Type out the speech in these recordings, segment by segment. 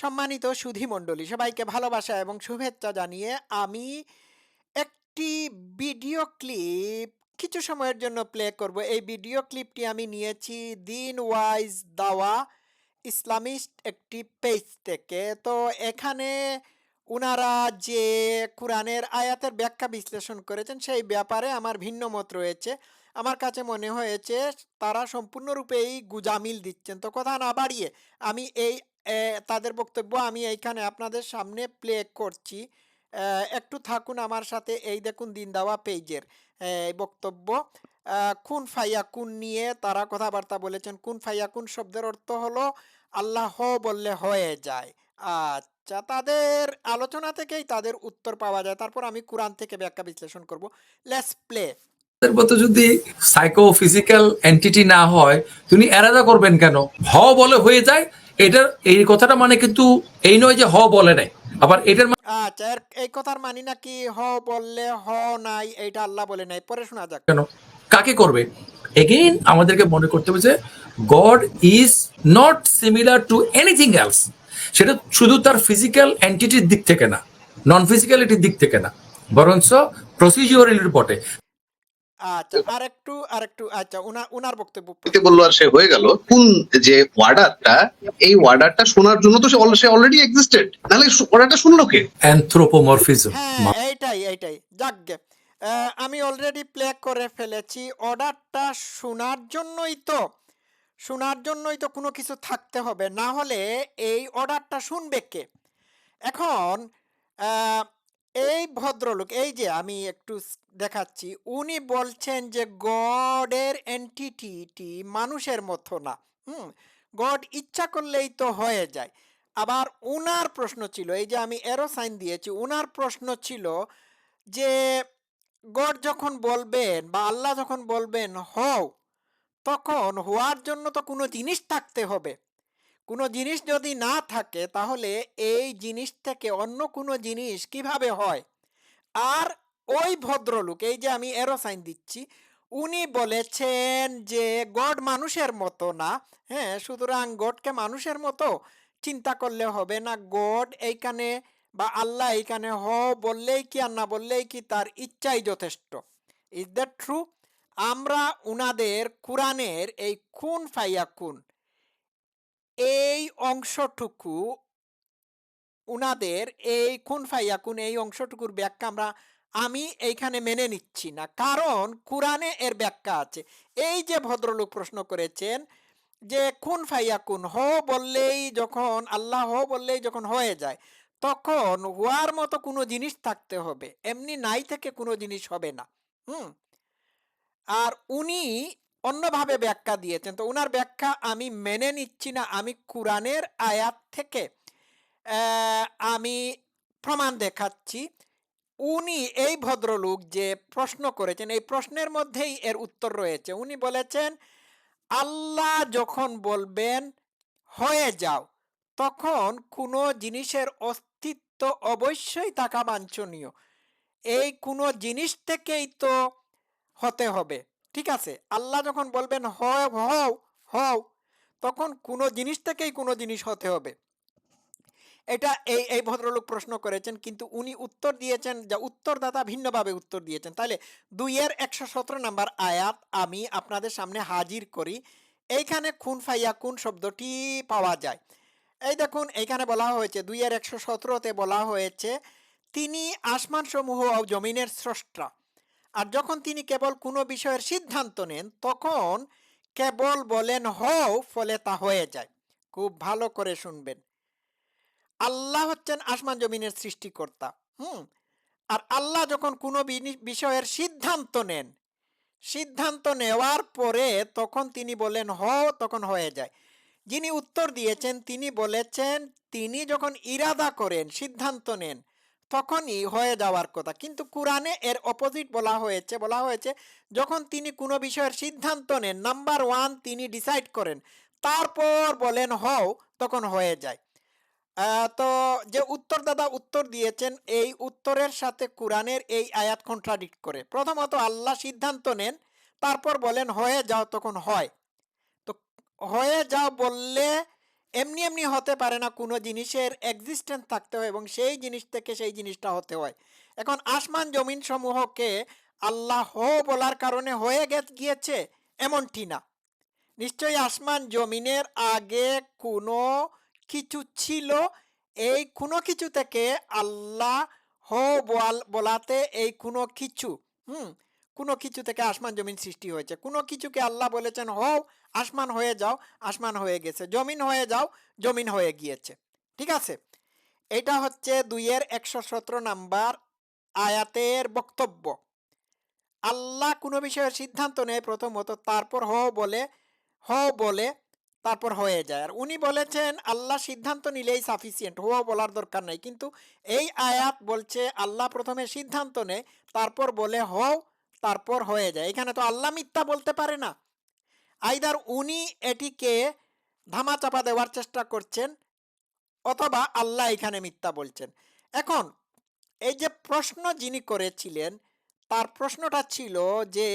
সম্মানিত সুধী মণ্ডলী, সবাইকে ভালোবাসা এবং শুভেচ্ছা জানিয়ে আমি একটি ভিডিও ক্লিপ কিছু সময়ের জন্য প্লে করব। এই ভিডিও ক্লিপটি আমি নিয়েছি দিন ওয়াইজ দাওয়া ইসলামিস্ট একটি পেজ থেকে। তো এখানে উনারা যে কোরআনের আয়াতের ব্যাখ্যা বিশ্লেষণ করেছেন, সেই ব্যাপারে আমার ভিন্ন মত রয়েছে। আমার কাছে মনে হয়েছে, তারা সম্পূর্ণরূপে এই গুজামিল দিচ্ছেন। তো কথা না বাড়িয়ে আমি এই তাদের বক্তব্য আমি এইখানে আপনাদের সামনে প্লে করছি। একটু থাকুন আমার সাথে এই দেখুন দিন দেওয়া পেজের বক্তব্য। কুন ফাইয়া কুন নিয়ে তারা কথাবার্তা বলেছেন। কুন ফাইয়া কুন শব্দের অর্থ হলো, আল্লাহ বললে হয়ে যায়। আচ্ছা। তাদের আলোচনা থেকেই তাদের উত্তর পাওয়া যায়। তারপর আমি কোরআন থেকে ব্যাখ্যা বিশ্লেষণ করব। লেটস প্লে এর মতো যদি সাইকো ফিজিক্যাল এন্টিটি না হয় তিনি এরাদা করবেন কেন? হ বলে হয়ে যায় এটার এই কথাটা মানে কিন্তু এই নয় যে হ বলে নাই। আবার এটার মানে আচ্ছা এই কথার মানি নাকি হ বললে হ নাই এইটা আল্লাহ বলে নাই। পরে শোনা যাক। কেন? কাকে করবে? এগেইন আমাদেরকে মনে করতে হবে যে God is not similar to anything else সেটা শুধু তার ফিজিক্যাল এন্টিটির দিক থেকে না নন ফিজিক্যালিটির দিক থেকে না বরঞ্চ প্রসিজিওরালির বটে। আচ্ছা আর একটু আর একটু আচ্ছা উনার উনার বক্তব্য বলল আর সে হয়ে গেল কোন যে ওয়ার্ডারটা এই ওয়ার্ডারটা শোনার জন্য তো সে অলরেডি এক্সিস্টেড নাহলে ওয়ার্ডারটা শুনলো কে? অ্যানথ্রোপোমরফিজম এইটাই এইটাই যাকগে। আহ, আমি অলরেডি প্লে করে ফেলেছি অর্ডারটা শোনার জন্যই তো শোনার জন্যই তো কোনো কিছু থাকতে হবে। না হলে এই অর্ডারটা শুনবে কে? এখন এই ভদ্রলোক, এই যে আমি একটু দেখাচ্ছি, উনি বলছেন যে গডের এন্টিটিটি মানুষের মতো না। হুম, গড ইচ্ছা করলেই তো হয়ে যায়। আবার উনার প্রশ্ন ছিল, এই যে আমি এরো সাইন দিয়েছি, উনার প্রশ্ন ছিল যে গড যখন বলবেন বা আল্লাহ যখন বলবেন, হও তখন হওয়ার জন্য তো কোনো জিনিস থাকতে হবে। কোনো জিনিস যদি না থাকে, তাহলে এই জিনিস থেকে অন্য কোনো জিনিস কীভাবে হয়? আর ওই ভদ্রলোক, এই যে আমি এরো সাইন দিচ্ছি, উনি বলেছেন যে গড মানুষের মতো না। হ্যাঁ সুতরাং গডকে মানুষের মতো চিন্তা করলে হবে না। গড এইখানে বা আল্লাহ এইখানে হ, বললেই কি আর না বললেই কি তার ইচ্ছাই যথেষ্ট। ইজ দ্যাট ট্রু আমরা উনাদের কোরআনের এই খুন ফাইয়া খুন, এই অংশটুকু উনাদের এই খুন ফাইয়া খুন, এই অংশটুকুর ব্যাখ্যা আমরা, আমি এইখানে মেনে নিচ্ছি না। কারণ কোরআনে এর ব্যাখ্যা আছে। এই যে ভদ্রলোক প্রশ্ন করেছেন যে খুন ফাইয়া খুন, হ বললেই যখন, আল্লাহ হ বললেই যখন হয়ে যায়, তখন হওয়ার মতো কোনো জিনিস থাকতে হবে। এমনি নাই থেকে কোনো জিনিস হবে না। হুম? আর উনি অন্যভাবে ব্যাখ্যা দিয়েছেন। তো উনার ব্যাখ্যা, আমি মেনে নিচ্ছি না। আমি কোরআনের আয়াত থেকে আমি প্রমাণ দেখাচ্ছি। উনি এই ভদ্রলোক যে প্রশ্ন করেছেন, এই প্রশ্নের মধ্যেই এর উত্তর রয়েছে। উনি বলেছেন, আল্লাহ যখন বলবেন, হয়ে যাও, তখন কোনো জিনিসের অস্তিত্ব অবশ্যই থাকা বাঞ্ছনীয়। এই কোনো জিনিস থেকেই তো হতে হবে। ঠিক আছে? আল্লাহ যখন বলবেন, হও হও তখন কোনো জিনিস থেকেই কোনো জিনিস হতে হবে। এটা এই এই ভদ্রলোক প্রশ্ন করেছেন, কিন্তু উনি উত্তর দিয়েছেন যা উত্তরদাতা ভিন্নভাবে উত্তর দিয়েছেন। তাহলে দুইয়ের একশো সতেরো নাম্বার আয়াত আমি আপনাদের সামনে হাজির করি। এইখানে খুন ফাইয়া কোন শব্দটি পাওয়া যায়। এই দেখুন, এইখানে বলা হয়েছে, দুইয়ের একশো সতেরোতে বলা হয়েছে, তিনি আসমান সমূহ ও জমিনের স্রষ্টা। আর যখন তিনি কেবল কোনো বিষয়ের সিদ্ধান্ত নেন, তখন কেবল বলেন, হও ফলে তা হয়ে যায়। খুব ভালো করে শুনবেন। আল্লাহ হচ্ছেন আসমান জমিনের সৃষ্টিকর্তা, হুম? আর আল্লাহ যখন কোনো বিষয়ের সিদ্ধান্ত নেন, সিদ্ধান্ত নেওয়ার পরে তখন তিনি বলেন হ তখন হয়ে যায়। যিনি উত্তর দিয়েছেন, তিনি বলেছেন, তিনি যখন ইরাদা করেন, সিদ্ধান্ত নেন তখনই হয়ে যাওয়ার কথা। কিন্তু কোরআনে এর অপোজিট বলা হয়েছে বলা হয়েছে, যখন তিনি কোনো বিষয়ের সিদ্ধান্ত নেন নাম্বার ওয়ান তিনি ডিসাইড করেন, তারপর বলেন হও, তখন হয়ে যায়। তো যে উত্তরদাতা উত্তর দিয়েছেন, এই উত্তরের সাথে কোরআনের এই আয়াত কন্ট্রাডিক্ট করে। প্রথমত আল্লাহ সিদ্ধান্ত নেন, তারপর বলেন হয়ে যাও, তখন হয়। তো হয়ে যাও বললে এমনি এমনি হতে পারে না, কোনো জিনিসের এক্সিস্টেন্স থাকতে হয় এবং সেই জিনিস থেকে সেই জিনিসটা হতে হয়। এখন আসমান জমিন সমূহকে আল্লাহ হো বলার কারণে হয়ে গিয়েছে এমনটি না। নিশ্চয়ই আসমান জমিনের আগে কোনো কিছু ছিল, এই কোনো কিছু থেকে আল্লাহ হো বল- বলাতে এই কোনো কিছু, হুম, কোনো কিছু থেকে আসমান জমিন সৃষ্টি হয়েছে। কোনো কিছুকে আল্লাহ বলেছেন, হও আসমান হয়ে যাও, আসমান হয়ে গেছে। জমিন হয়ে যাও, জমিন হয়ে গিয়েছে। ঠিক আছে? এটা হচ্ছে দুইয়ের একশো সতেরো নাম্বার আয়াতের বক্তব্য। আল্লাহ কোনো বিষয়ে সিদ্ধান্ত নেয় প্রথমত, তারপর হ বলে হ বলে, তারপর হয়ে যায়। আর উনি বলেছেন, আল্লাহ সিদ্ধান্ত নিলেই সাফিসিয়েন্ট হো বলার দরকার নেই। কিন্তু এই আয়াত বলছে, আল্লাহ প্রথমে সিদ্ধান্ত নেয়, তারপর বলে হও তারপর হয়ে যায়। এখানে তো আল্লাহ মিথ্যা বলতে পারে না। আইদার উনি এটিকে ধামাচাপা দেওয়ার চেষ্টা করছেন অথবা আল্লাহ এখানে মিথ্যা বলছেন। এখন এই যে প্রশ্ন যিনি করেছিলেন, তার প্রশ্নটা ছিল যে,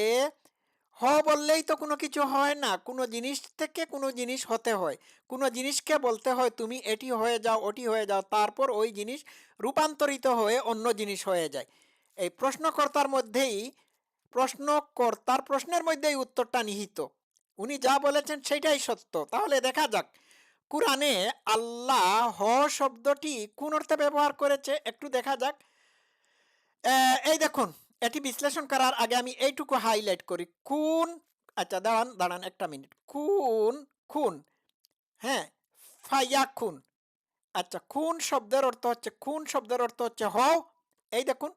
হ বললেই তো কোনো কিছু হয় না, কোনো জিনিস থেকে কোনো জিনিস হতে হয়। কোনো জিনিসকে বলতে হয়, তুমি এটি হয়ে যাও, ওটি হয়ে যাও। তারপর ওই জিনিস রূপান্তরিত হয়ে অন্য জিনিস হয়ে যায়। এই প্রশ্নকর্তার মধ্যেই, প্রশ্নকর্তার প্রশ্নের মধ্যেই উত্তরটা নিহিত। উনি যা বলেছেন সেটাই সত্য। তাহলে দেখা যাক। কোরআনে আল্লাহ হ শব্দটি কোন অর্থে ব্যবহার করেছে একটু দেখা যাক। এই দেখুন, এটি বিশ্লেষণ করার আগে আমি এইটুকু হাইলাইট করি। কোন আচ্ছা দাঁড়ান দাঁড়ান একটা মিনিট কোন, খুন হ্যাঁ ফাইয়া খুন আচ্ছা খুন শব্দের অর্থ হচ্ছে খুন শব্দের অর্থ হচ্ছে হও? এই দেখুন,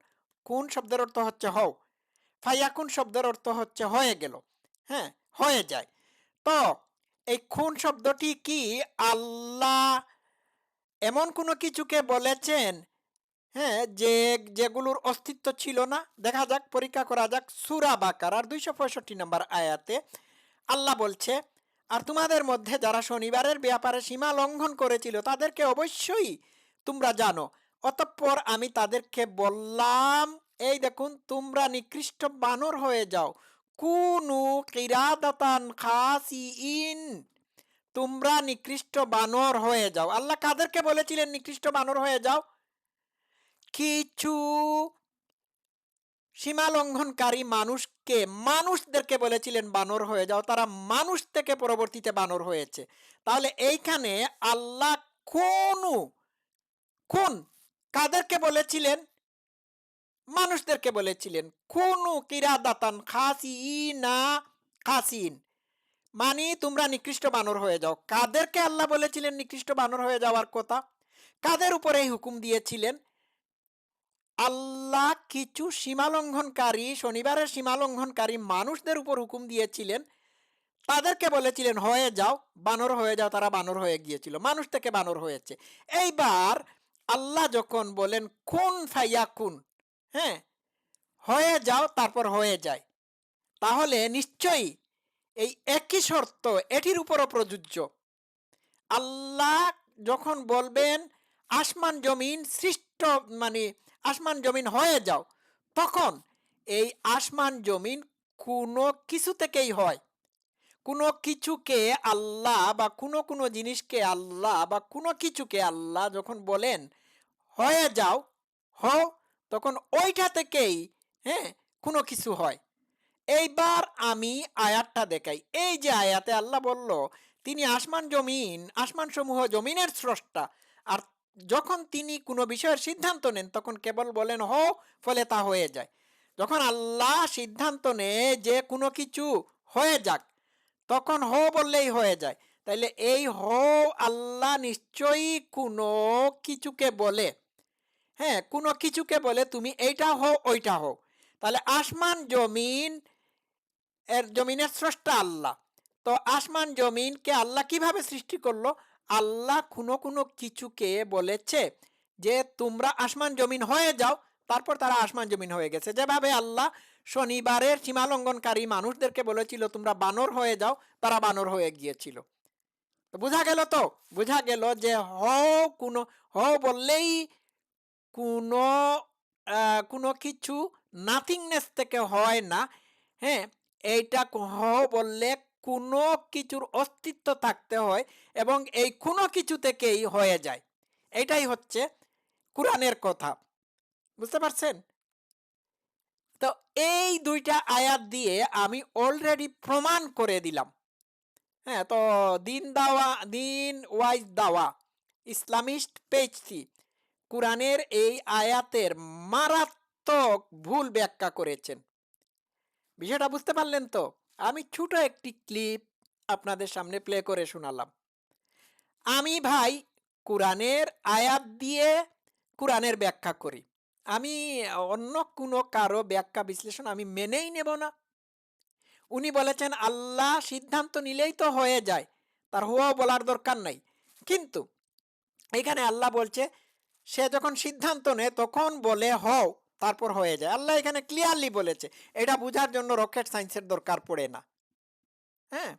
কোন শব্দের অর্থ হচ্ছে হও? ফাইয়াকুন শব্দের অর্থ হচ্ছে হয়ে গেল হ্যাঁ। হয়ে যায়। তো এই খুন শব্দটি কি আল্লাহ এমন কোনো কিছুকে বলেছেন? হ্যাঁ যে, যেগুলোর অস্তিত্ব ছিল না। দেখা যাক, পরীক্ষা করা যাক। সুরা বাকার, আর দুইশো পঁয়ষট্টি নম্বর আয়াতে আল্লাহ বলছে, আর তোমাদের মধ্যে যারা শনিবারের ব্যাপারে সীমা লঙ্ঘন করেছিল, তাদেরকে অবশ্যই তোমরা জানো। অতঃপর আমি তাদেরকে বললাম, এই দেখুন, তোমরা নিকৃষ্ট বানর হয়ে যাও। কুনু কিরাদাতান খাসিইন তোমরা নিকৃষ্ট বানর হয়ে যাও। আল্লাহ কাদেরকে বলেছিলেন, নিকৃষ্ট বানর হয়ে যাও। কিছু সীমা লঙ্ঘনকারী মানুষকে, মানুষদেরকে বলেছিলেন, বানর হয়ে যাও। তারা মানুষ থেকে পরবর্তীতে বানর হয়েছে। তাহলে এইখানে আল্লাহ কোন কোন কাদেরকে বলেছিলেন? মানুষদেরকে বলেছিলেন কোন কিরাদাতান খাসি না খাসিন। মানে তোমরা নিকৃষ্ট বানর হয়ে যাও। কাদেরকে আল্লাহ বলেছিলেন নিকৃষ্ট বানর হয়ে যাওয়ার কথা? কাদের উপরে এই হুকুম দিয়েছিলেন? আল্লাহ কিছু সীমালঙ্ঘনকারী, শনিবারের সীমালঙ্ঘনকারী মানুষদের উপর হুকুম দিয়েছিলেন। তাদেরকে বলেছিলেন, হয়ে যাও, বানর হয়ে যাও, তারা বানর হয়ে গিয়েছিল। মানুষ থেকে বানর হয়েছে। এইবার আল্লাহ যখন বলেন, খুন ফাইয়া খুন। হ্যাঁ হয়ে যাও, তারপর হয়ে যায়। তাহলে নিশ্চয়ই এই একই শর্ত এটির উপরও প্রযোজ্য। আল্লাহ যখন বলবেন, আসমান জমিন সৃষ্ট মানে আসমান জমিন হয়ে যাও, তখন এই আসমান জমিন কোনো কিছু থেকেই হয়। কোনো কিছুকে আল্লাহ বা কোনো কোনো জিনিসকে আল্লাহ বা কোনো কিছুকে আল্লাহ যখন বলেন, হয়ে যাও, হও তখন ওইটা থেকেই হ্যাঁ কোনো কিছু হয়। এইবার আমি আয়াতটা দেখাই। এই যে আয়াতে আল্লাহ বলল, তিনি আসমান জমিন আসমান সমূহ জমিনের স্রষ্টা। আর যখন তিনি কোনো বিষয়ের সিদ্ধান্ত নেন, তখন কেবল বলেন হো ফলে তা হয়ে যায়। যখন আল্লাহ সিদ্ধান্ত নেয় যে কোনো কিছু হয়ে যাক, তখন হো বললেই হয়ে যায়। তাইলে এই হো আল্লাহ নিশ্চয়ই কোনো কিছুকে বলে। হ্যাঁ কোনো কিছুকে বলে তুমি এইটা হও, ওইটা হও। তাহলে আসমান, জমিন, এর জমিনের স্রষ্টা আল্লাহ। তো আসমান, জমিনকে আল্লাহ কীভাবে সৃষ্টি করল? আল্লাহ কোনো কোনো কিছুকে বলেছে যে তোমরা আসমান, জমিন হয়ে যাও, তারপর তারা আসমান, জমিন হয়ে গেছে। যেভাবে আল্লাহ শনিবারের সীমালঙ্ঘনকারী মানুষদেরকে বলেছিল, তোমরা বানর হয়ে যাও, তারা বানর হয়ে গিয়েছিল। তো বোঝা গেল তো? বোঝা গেল যে হ কোনো হ বললেই কোনো কোনো কিছু নাথিংনেস থেকে হয় না। হ্যাঁ এইটা হ বললে কোনো কিছুর অস্তিত্ব থাকতে হয় এবং এই কোনো কিছু থেকেই হয়ে যায়। এটাই হচ্ছে কোরআনের কথা। বুঝতে পারছেন? তো এই দুইটা আয়াত দিয়ে আমি অলরেডি প্রমাণ করে দিলাম। হ্যাঁ তো দিন দাওয়া, দিন ওয়াইজ দাওয়া, ইসলামিস্ট পেজটি। কোরআনের এই আয়াতের মারাত্মক ভুল ব্যাখ্যা করেছেন। বিষয়টা বুঝতে পারলেন তো? আমি ছোট একটি ক্লিপ আপনাদের সামনে প্লে করে শোনালাম। আমি ভাই কোরআনের আয়াত দিয়ে কোরআনের ব্যাখ্যা করি। আমি অন্য কোনো কারও ব্যাখ্যা বিশ্লেষণ আমি মেনেই নেব না। উনি বলেছেন, আল্লাহ সিদ্ধান্ত নিলেই তো হয়ে যায়। তার হওয়াও বলার দরকার নাই। কিন্তু এখানে আল্লাহ বলছে সে যখন সিদ্ধান্ত নেয়, তখন বলে, হও, তারপর হয়ে যায়। আল্লাহ এখানে ক্লিয়ারলি বলেছে, এটা বোঝার জন্য রকেট সায়েন্সের দরকার পড়ে না। হ্যাঁ?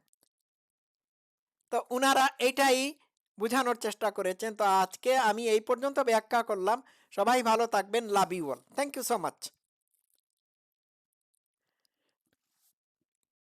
তো উনারা এটাই বোঝানোর চেষ্টা করেছেন। তো আজকে আমি এই পর্যন্ত ব্যাখ্যা করলাম। সবাই ভালো থাকবেন। Love you all thank you so much